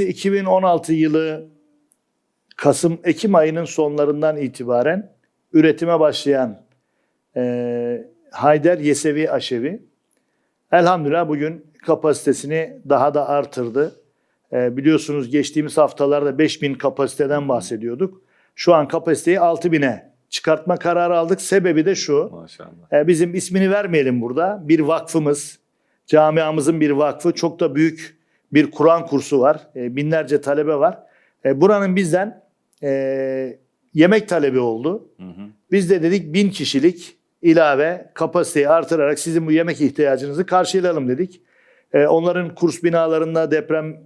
2016 yılı Kasım Ekim ayının sonlarından itibaren üretime başlayan e, Hayder Yesevi Aşevi elhamdülillah bugün kapasitesini daha da artırdı. E, biliyorsunuz geçtiğimiz haftalarda 5000 kapasiteden bahsediyorduk. Şu an kapasiteyi 6000'e çıkartma kararı aldık. Sebebi de şu. Maşallah. E, bizim ismini vermeyelim burada. Bir vakfımız, camiamızın bir vakfı, çok da büyük bir Kur'an kursu var. E, binlerce talebe var. E, buranın bizden e, yemek talebi oldu. Hı hı. Biz de dedik bin kişilik ilave kapasiteyi artırarak sizin bu yemek ihtiyacınızı karşılayalım dedik. E, onların kurs binalarında deprem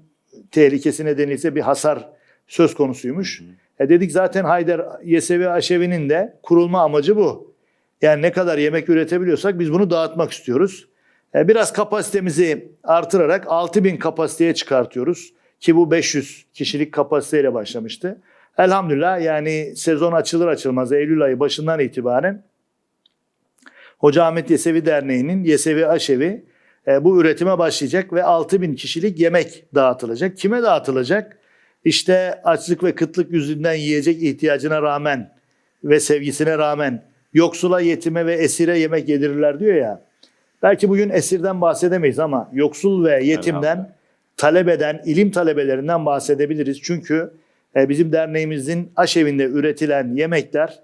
tehlikesi nedeniyle bir hasar söz konusuymuş. E, dedik zaten Haydar Yesevi Aşevi'nin de kurulma amacı bu. Yani ne kadar yemek üretebiliyorsak biz bunu dağıtmak istiyoruz. E, Biraz kapasitemizi artırarak 6000 kapasiteye çıkartıyoruz. Ki bu 500 kişilik kapasiteyle başlamıştı. Elhamdülillah yani sezon açılır açılmaz Eylül ayı başından itibaren Hoca Ahmet Yesevi Derneği'nin Yesevi Aşevi e, bu üretime başlayacak ve 6000 kişilik yemek dağıtılacak. Kime dağıtılacak? İşte açlık ve kıtlık yüzünden yiyecek ihtiyacına rağmen ve sevgisine rağmen yoksula, yetime ve esire yemek yedirirler diyor ya. Belki bugün esirden bahsedemeyiz ama yoksul ve yetimden, talebeden, ilim talebelerinden bahsedebiliriz. Çünkü e, bizim derneğimizin aşevinde üretilen yemekler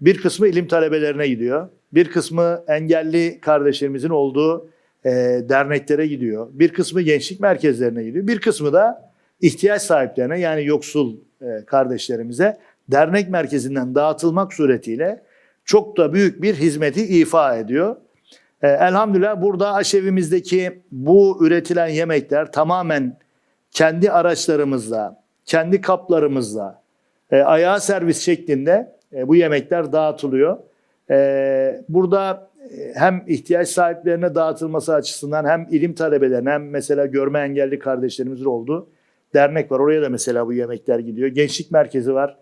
bir kısmı ilim talebelerine gidiyor. Bir kısmı engelli kardeşlerimizin olduğu e, derneklere gidiyor. Bir kısmı gençlik merkezlerine gidiyor. Bir kısmı da ihtiyaç sahiplerine yani yoksul e, kardeşlerimize dernek merkezinden dağıtılmak suretiyle çok da büyük bir hizmeti ifa ediyor. E, elhamdülillah burada aşevimizdeki bu üretilen yemekler tamamen kendi araçlarımızla, kendi kaplarımızla, e, ayağa servis şeklinde e, bu yemekler dağıtılıyor. E, burada e, hem ihtiyaç sahiplerine dağıtılması açısından hem ilim talebelerine hem mesela görme engelli kardeşlerimizin olduğu dernek var. Oraya da mesela bu yemekler gidiyor. Gençlik merkezi var.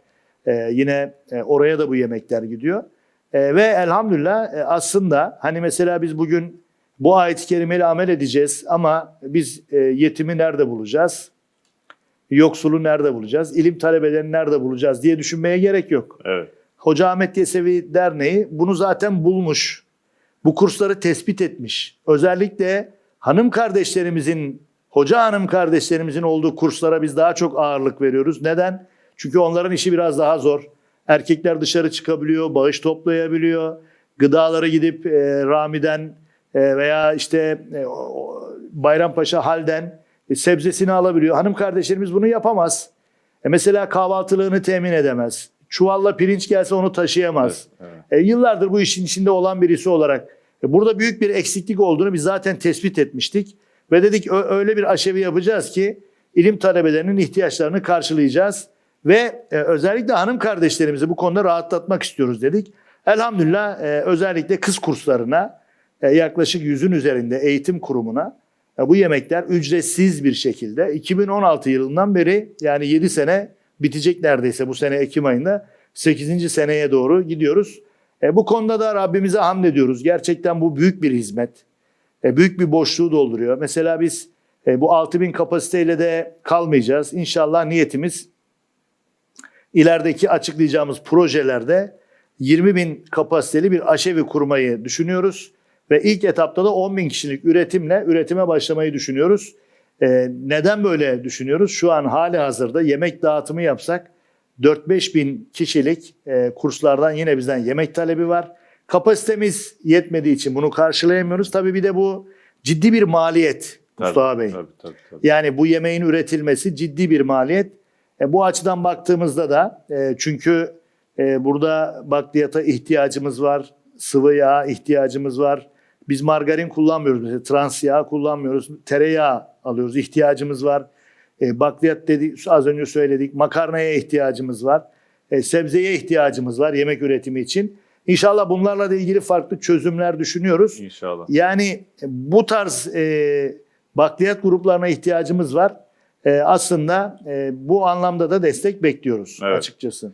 E, yine e, oraya da bu yemekler gidiyor. E, ve elhamdülillah e, aslında hani mesela biz bugün bu ayet-i kerimeyle amel edeceğiz ama biz e, yetimi nerede bulacağız? Yoksulu nerede bulacağız? İlim talebelerini nerede bulacağız diye düşünmeye gerek yok. Evet. Hoca Ahmet Yesevi Derneği bunu zaten bulmuş. Bu kursları tespit etmiş. Özellikle hanım kardeşlerimizin, hoca hanım kardeşlerimizin olduğu kurslara biz daha çok ağırlık veriyoruz. Neden? Çünkü onların işi biraz daha zor. Erkekler dışarı çıkabiliyor, bağış toplayabiliyor. Gıdaları gidip e, Rami'den e, veya işte e, Bayrampaşa Hal'den e, sebzesini alabiliyor. Hanım kardeşlerimiz bunu yapamaz. E, mesela kahvaltılığını temin edemez. Çuvalla pirinç gelse onu taşıyamaz. Evet, evet. E, yıllardır bu işin içinde olan birisi olarak e, burada büyük bir eksiklik olduğunu biz zaten tespit etmiştik. Ve dedik öyle bir aşevi yapacağız ki ilim talebelerinin ihtiyaçlarını karşılayacağız. Ve e, özellikle hanım kardeşlerimizi bu konuda rahatlatmak istiyoruz dedik. Elhamdülillah e, özellikle kız kurslarına e, yaklaşık yüzün üzerinde eğitim kurumuna e, bu yemekler ücretsiz bir şekilde 2016 yılından beri yani 7 sene bitecek neredeyse bu sene Ekim ayında 8. seneye doğru gidiyoruz. E, bu konuda da Rabbimize hamd ediyoruz. Gerçekten bu büyük bir hizmet. E, büyük bir boşluğu dolduruyor. Mesela biz e, bu 6000 kapasiteyle de kalmayacağız. İnşallah niyetimiz ilerideki açıklayacağımız projelerde 20 bin kapasiteli bir aşevi kurmayı düşünüyoruz. Ve ilk etapta da 10 bin kişilik üretimle üretime başlamayı düşünüyoruz. Ee, neden böyle düşünüyoruz? Şu an hali hazırda yemek dağıtımı yapsak 4-5 bin kişilik e, kurslardan yine bizden yemek talebi var. Kapasitemiz yetmediği için bunu karşılayamıyoruz. Tabii bir de bu ciddi bir maliyet Mustafa Bey. Tabii, tabii, tabii. Yani bu yemeğin üretilmesi ciddi bir maliyet. E, bu açıdan baktığımızda da e, çünkü e, burada bakliyata ihtiyacımız var, sıvı yağ ihtiyacımız var. Biz margarin kullanmıyoruz mesela trans yağ kullanmıyoruz, tereyağı alıyoruz ihtiyacımız var. E, bakliyat dedik az önce söyledik makarnaya ihtiyacımız var. E, sebzeye ihtiyacımız var yemek üretimi için. İnşallah bunlarla da ilgili farklı çözümler düşünüyoruz. İnşallah. Yani bu tarz e, bakliyat gruplarına ihtiyacımız var. E, aslında e, bu anlamda da destek bekliyoruz Evet. açıkçası.